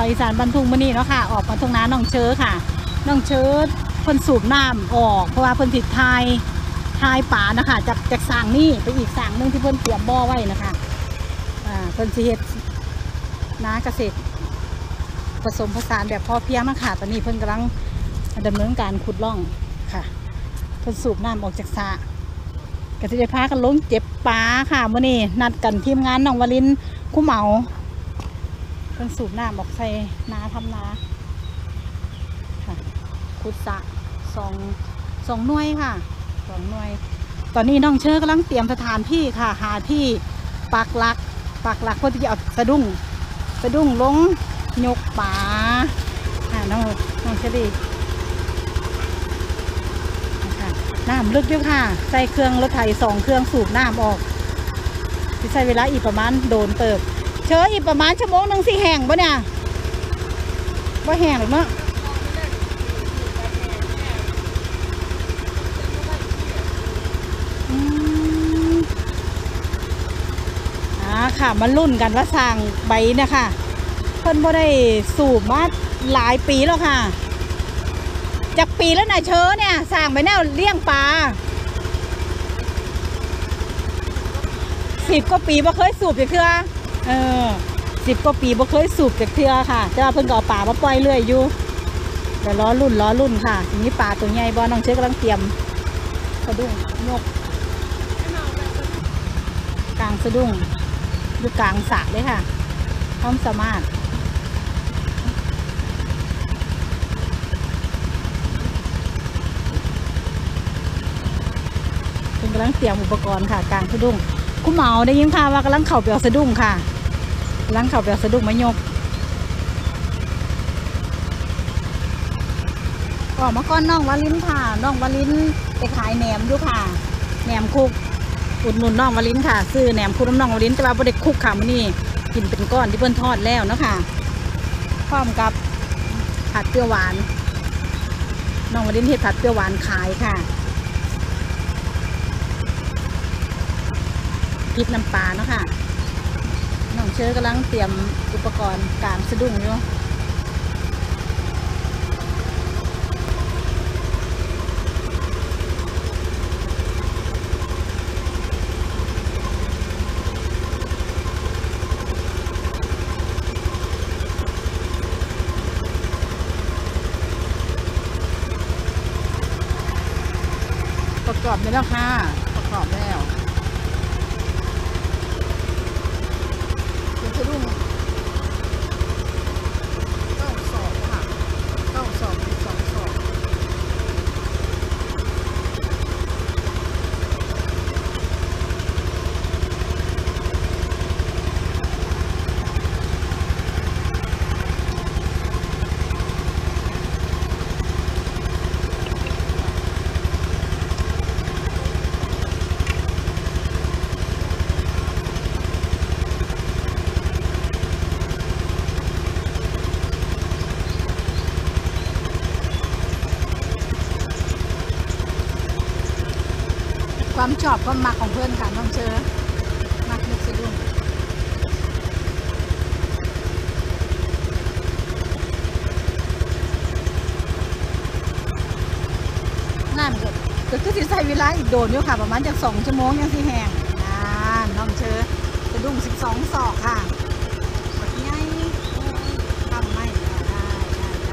าวอีสานบรรทุงมื้อนี้เนาะค่ะออกมาตรงน้าน้องเชิญค่ะน้องเชิญเพิ่นสูบน้ำออก เพราะว่าเพิ่นติดทายทายป่านะคะจากจากสางนี่ไปอีกสางนึงที่เพิ่นเตรียมบ่อไว้นะคะอ่าเพิ่นสิเฮ็ดนาเกษตรผสมผสานแบบพอเพียงนะคะตอนนี้เพิ่นกำลังดำเนินการขุดร่องค่ะเพิ่นสูบน้ำออกจากสระก็สิได้พากันลงเจ็บปลาค่ะมื้อนี้นัดกันทีมงานน้องวลินคู่เหมา พิ่นสูบน้ำออกใส่นาทำนาค่ะขุดสระสองสองหน่วยค่ะสองหน่วย ตอนนี้น้องเชอร์กำลังเตรียมสถานที่ค่ะ หาที่ปักหลักปักหลักเพื่อที่จะเอาสะดุ้งสะดุ้งลงยกป่าอ่าน้องน้องเชอรี่ค่ะน้ำลึกอยู่ค่ะ ใส่เครื่องรถไถสองเครื่องสูบน้ำออกสิใช้เวลาอีกประมาณโดนเติบ เชออีกประมาณชั่วโมงหนึ่งสิแห้งปะเนี่ยว่าแห้งหรอกเนาะอืมอ่าค่ะมารุ่นกันว่าสร้างใบเนี่ยค่ะเพิ่นบ่ได้สูบมาหลายปีแล้วค่ะ จากปีแล้วนะเชอเนี่ยสร้างไปแนวเลี้ยงปลาสิบกว่าปีบ่เคยสูบจากเทือ เออสิบกว่าปีบ่เคยสูบจากเทือค่ะแต่ว่าเพิ่งก็เอาปลามาปล่อยเรื่อยอยู่เดี๋ยวล้อรุ่นล้อรุ่นค่ะทีนี้ปลาตัวใหญ่บ่น้องเชือกำลังเตรียมสะดุ้งยกกลางสะดุ้งอยู่กลางสระเลยค่ะพร้อมสามารถเป็นกำลังเตรียมอุปกรณ์ค่ะกลางสะดุ้ง คุณเหมาได้ยินค่ะว่ากำลังเข่าไปเอาสะดุ้งค่ะกำลังเข่าไปเอาสะดุ้งมายกออกมาก้อนน้องวาลินค่ะน้องวาลินไปขายแหนมอยู่ค่ะแหนมคุกอุดหนุนน้องวาลินค่ะ ซื้อแหนมคุกน้ำน้องวาลินแต่ว่าบ่ได้คุกค่ะมื้อนี้กินเป็นก้อนที่เพิ่นทอดแล้วเนาะค่ะพร้อมกับผัดเปรี้ยวหวานน้องวาลินเฮ็ดผัดเปรี้ยวหวานขายค่ะ ริกน้ำปลาเนาะค่ะน้องเชอกำลังเตรียมอุปกรณ์การสะดุ้งอยู่ประกอบได้แล้วค่ะ ประกอบแล้ว เป็นสะดุ้งเก้าสองค่ะเก้าสองสองสอง ความชอบความมักของเพื่อนค่ะน้องเชอมักนึกสะดุ้งนั่นก็ก็คือสิใช้เวลาอีกโดนอยู่ค่ะ ประมาณจากสองชั่วโมงยังสิแห้งอ่าน้องเชอสะดุ้งสิบสองศอกค่ะบัดใหญ่โอ้ยทำไม่ได้ได้ได้ไ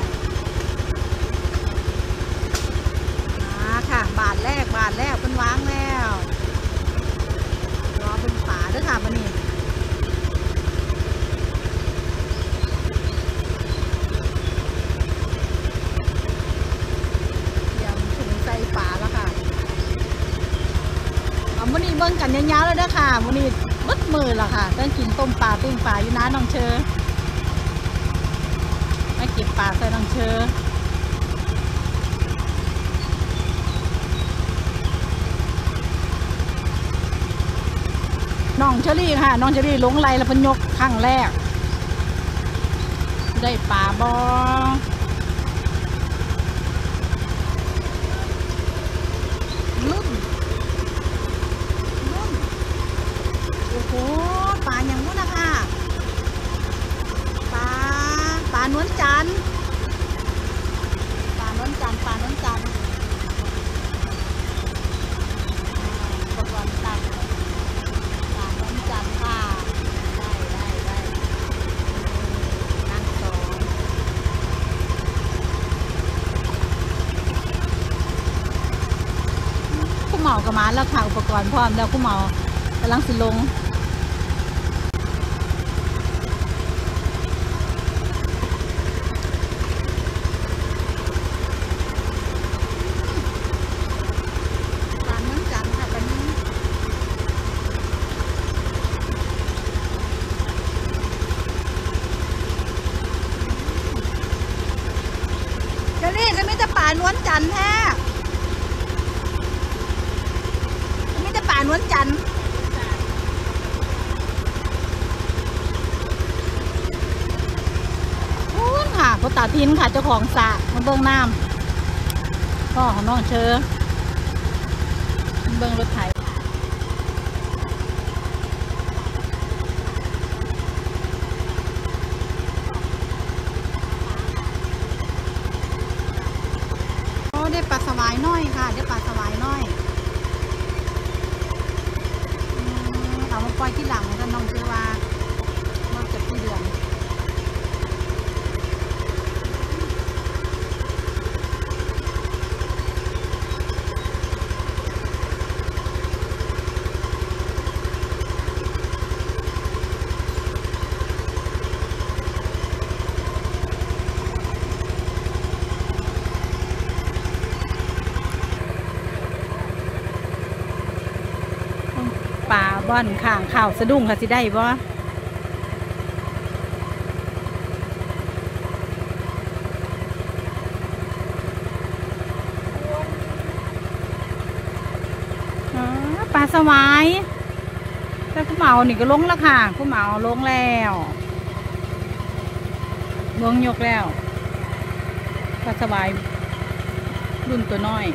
มาค่ะบาทแรกบาทแรกเป็นวางแล้วรอเป็นฝาด้วย ค่ะมันนี่ยังถุงใส่ฝาแล้วค่ะเอามันนี่เบิ่งกันยาวๆแล้วเด้อค่ะมันนี่มืดมือแล้วค่ะต้องกินต้มปลาปิ้งปลาอยู่นะน้องเชอมาเก็บปลาใส่น้องเชอ น้องเชอรี่ค่ะ น้องเชอรี่หลงไหลแล้วพนยกครั้งแรก ได้ปลาบอลุ่นลุ่นโอ้โหปลาอย่างนู้นนะคะปลาปลาก็ มาแล้วค่ะอุปกรณ์พร้อมแล้วคุณหมอกำลังสิลงปานน้ำจันทร์ค่ะปันนี้เลลี่จะไม่จะป่านวลจันแท้จะไม่จะป่า นวลจันทร์พูนค่ะเขาตาทินค่ะเจ้าของสระมาเบื้องน้ำพ่อของน้องเชอเบิ้งรถไถได้ปลาสวายน้อยค่ะ ได้ปลาสวายน้อยอืมเอามาปล่อยที่หลังท่านน้องเชื่อว่าว่าจะกี่เดือนปลา บ่อนข้างข่าวสะดุ้งค่ะสิได้บ่ปลาสวายแต่คุณเหมานี่ก็ลงแล้วค่ะคุณเหมาลงแล้วลงยกแล้วปลาสวายรุ่นตัวน้อย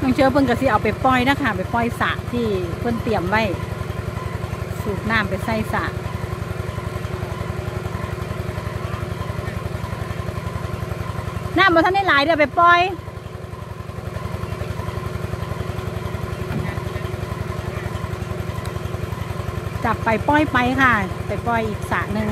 น้องเชื้อเพิ่นก็สิเอาไปปล่อยนะคะไปปล่อยสระที่เพิ่นเตรียมไว้ สูบน้ำไปใส่สระน้ำมาท่านได้หลายเดี๋ยวไปปล่อยจับไปปล่อยไปค่ะ ไปปล่อยอีกสระหนึ่ง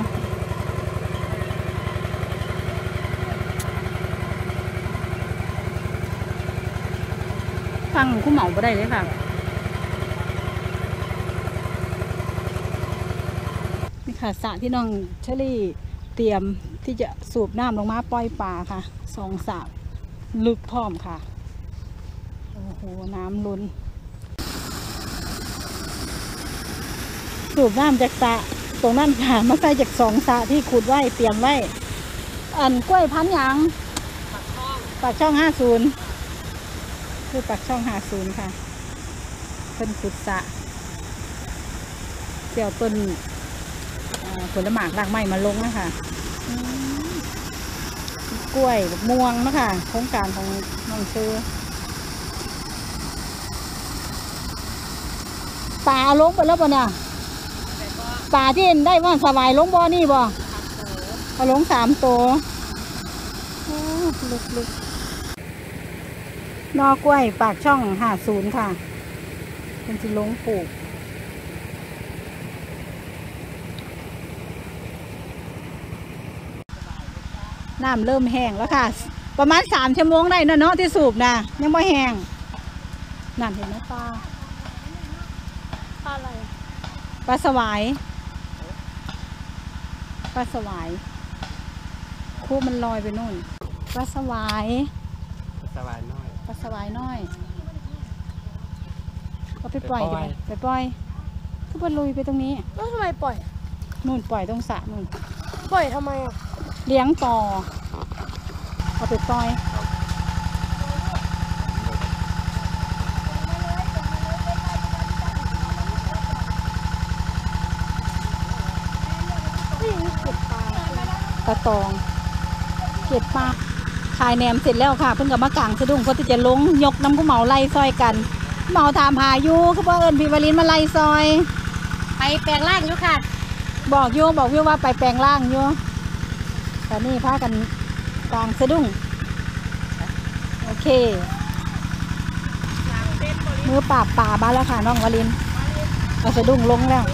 ฟังคุณหมอบ่ได้เลยค่ะนี่ค่ะสระที่น้องเชอรี่เตรียมที่จะสูบน้ำลงมาปล่อยปลาค่ะสองสระลึกพร้อมค่ะโอ้โหน้ำล้นสูบน้ำจากสระตรงนั้นค่ะมาใส่จากสองสระที่ขุดไว้เตรียมไว้อันกล้วยพันธุ์หยังปากช่องห้าศูนย์ คือปากช่องหาศูนย์ค่ะเป็นขุดสะเสี่ยวต้นผลหมากรากไม้มาลงนะคะกล้วยม่วงนะคะโครงการของน้องซื้อป่าลงไปแล้วปะเนี่ยป่าที่เห็นได้ว่าสบายลงบ่อนี่บ่เอาลงสามตัวโอ้ลึกลึก นอกล้วยปากช่องหาศูนย์ค่ะเป็นสิลงปลูก น้ำเริ่มแห้งแล้วค่ะ ประมาณสามชั่วโมงได้นะเนาะที่สูบนะยังไม่แห้งนั่นเห็นไหมปลาปลาอะไรปลาสวายปลาสวายคู่มันลอยไปนู่นปลาสวายสบายน้อย ปลาสวายน้อยก็ไปปล่อยไปปล่อยดิไปปล่อยก็ไปลุยไปตรงนี้แล้วทำไมปล่อย นู่นปล่อยตรงสระนู่น ปล่อยทำไมอะ เลี้ยงต่อ เอาไปปล่อยนี่มีเก็บปลาปลาตอง เก็บปลา ขายแหนมเสร็จแล้วค่ะ เพิ่งกับมากางสะดุ้งเพื่อที่จะลงยกน้ำผู้เหมาไล่ซอยกันผู้เหมาถามหาอยู่คือว่าเอิญพี่วลินมาไล่ซอย ไปแปลงร่างอยู่ค่ะ บอกอยู่บอกอยู่ว่าไปแปลงร่างอยู่แต่นี่พากันกลางสะดุ้งโอเคมือปราบป่าบ้านแล้วค่ะน้องวลินเอาสะดุ้งลงแล้ว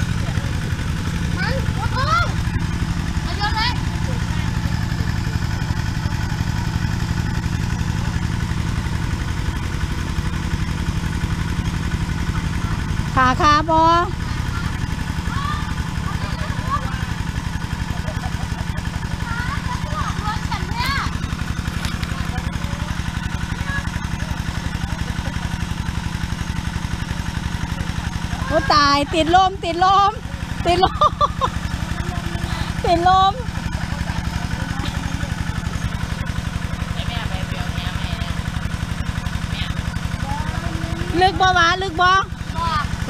าคาบอโอ้ตายติดลมติดลมติดลมติดลมลึกบ่วะลึกบ่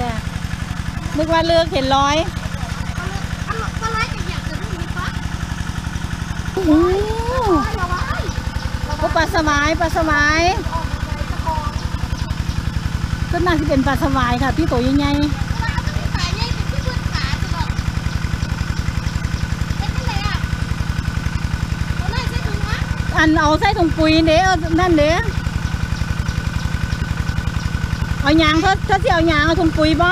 จ้ะนึกว่าลึกเห็นร้อยโอ้โหโอ้ปลาสวายปลาสวายก็น่าจะเป็นปลาสวายค่ะที่ตัวใหญ่ๆอันเอาใส่ถุงปุ๋ยเด้อนั่นเด้อ เอายางเขาเขาสิเอายางเอาถุงปุ๋ยบ่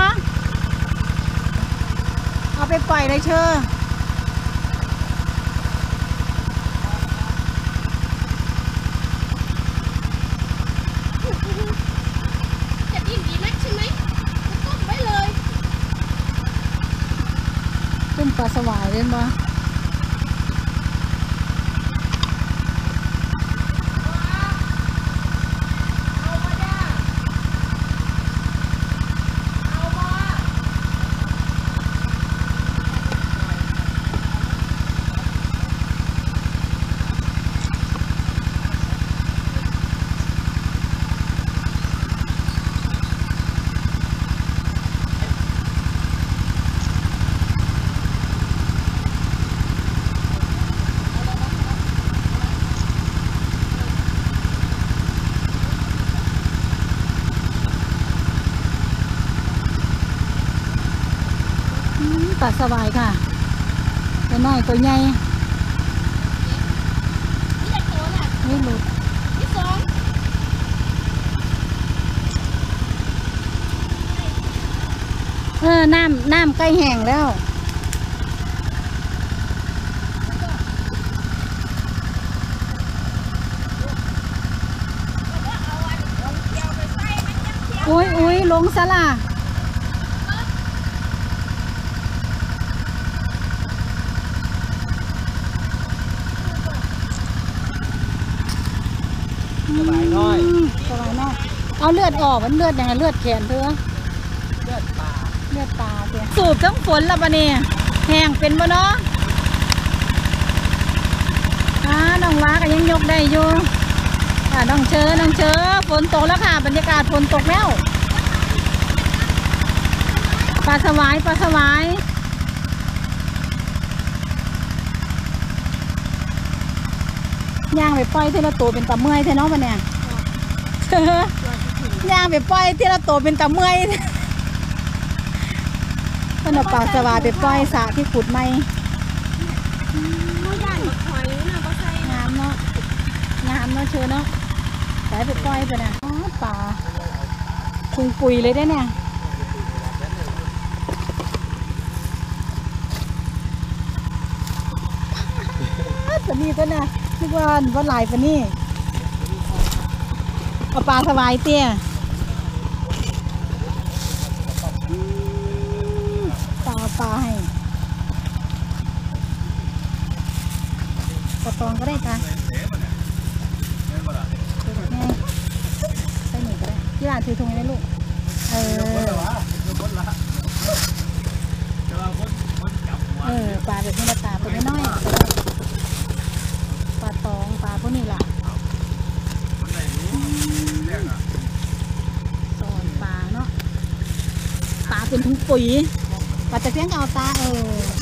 เอาไปปล่อยเลยเชอจะดิ้นดีนักใช่ไหมต้มไว้เลยต้มปลาสวายเล่นบ่ สวายค่ะตัวน้อยตัวใหญ่นี่จะโตน่ะไม่หลุดที่สองเออ น้ำ น้ำใกล้แห้งแล้วอุ้ยอุ้ยลงซะล่ะ สบายน้อยมสบายน้อยเอาเลือดออกมันเลือดยังไงเลือดแขนเธอเลือดปลาเลือดตาเสียสูบทั้งฝนและบะเนี่ยแห้งเป็นบ่เนาะอ่าน้องว้าก็ยังยกได้อยู่อ่าน้องเชอน้องเชอฝนตกแล้วค่ะบรรยากาศฝนตกแล้วปลาสวายปลาสวาย ย่างไปปล่อยเทละตัวเป็นตะเมื่อยเทเนาะบะเนี่ยย่างไปปล่อยเทละตัวเป็นตะเมื่อยมันเอาปลาสวายไปปล่อยสระที่ขุดไม่ไม่ได้มาคอยนะก็ใส่งามเนาะงามเนาะเชิญเนาะสายไปปล่อยไปนะอ๋อปลาพุงปุยเลยได้เนี่ยสนีตัวน่ะ นึกว่าว่าหลายปะนี่เอาปลาสวายเตี้ยปลาปลาให้ปลาตองก็ได้ค่ะใส่หนึ่งก็ได้ที่ร้านถือถุงให้ได้ลูก เออเออปลาแบบนี้ละตาตัวน้อยๆก็ได้ปลาตองปลาพวกนี้ล่ะสอน ปลาเนาะปลาเป็นถุงปุ๋ยปลาตะเพียงก็เอาตาเออ